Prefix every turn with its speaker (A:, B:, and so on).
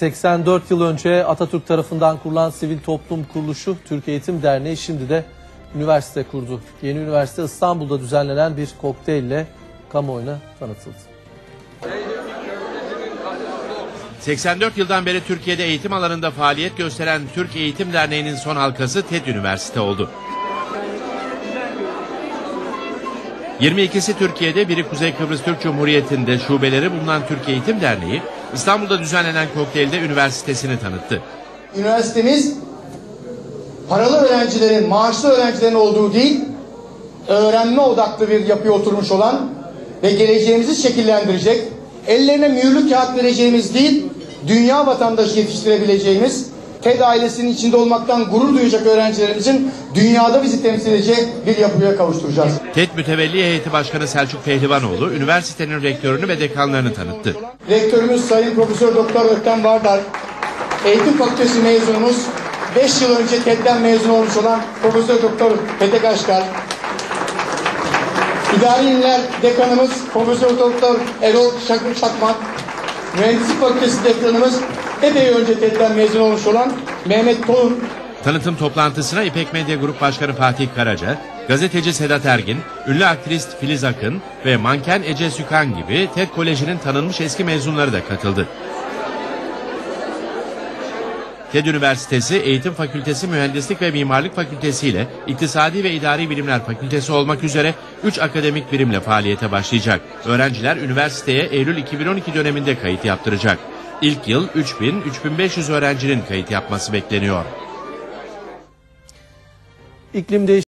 A: 84 yıl önce Atatürk tarafından kurulan sivil toplum kuruluşu Türk Eğitim Derneği şimdi de üniversite kurdu. Yeni üniversite İstanbul'da düzenlenen bir kokteylle kamuoyuna tanıtıldı.
B: 84 yıldan beri Türkiye'de eğitim alanında faaliyet gösteren Türk Eğitim Derneği'nin son halkası TED Üniversite oldu. 22'si Türkiye'de, biri Kuzey Kıbrıs Türk Cumhuriyeti'nde şubeleri bulunan Türk Eğitim Derneği, İstanbul'da düzenlenen kokteylde üniversitesini tanıttı.
C: Üniversitemiz paralı öğrencilerin, maaşlı öğrencilerin olduğu değil, öğrenme odaklı bir yapıya oturmuş olan ve geleceğimizi şekillendirecek, ellerine mühürlü kağıt vereceğimiz değil, dünya vatandaşı yetiştirebileceğimiz, TED ailesinin içinde olmaktan gurur duyacak öğrencilerimizin dünyada bizi temsil edecek bir yapıya kavuşturacağız.
B: TED Mütevelli Heyeti Başkanı Selçuk Pehlivanoğlu, üniversitenin rektörünü ve dekanlarını tanıttı.
C: Rektörümüz Sayın Profesör Doktor Öktem Vardar, Eğitim Fakültesi mezunumuz, 5 yıl önce TED'den mezun olmuş olan Profesör Doktor Petek Aşkar, İdari İlimler Dekanımız Profesör Doktor Erol Şakır Çakmak, Mühendislik Fakültesi Dekanımız epey önce TED'den mezun olmuş olan Mehmet Tolun,
B: Tanıtım toplantısına İpek Medya Grup Başkanı Fatih Karaca, gazeteci Sedat Ergin, ünlü aktrist Filiz Akın ve manken Ece Sükan gibi TED Koleji'nin tanınmış eski mezunları da katıldı. TED Üniversitesi Eğitim Fakültesi Mühendislik ve Mimarlık Fakültesi ile İktisadi ve İdari Bilimler Fakültesi olmak üzere 3 akademik birimle faaliyete başlayacak. Öğrenciler üniversiteye Eylül 2012 döneminde kayıt yaptıracak. İlk yıl 3000-3500 öğrencinin kayıt yapması bekleniyor.
A: İklim değiş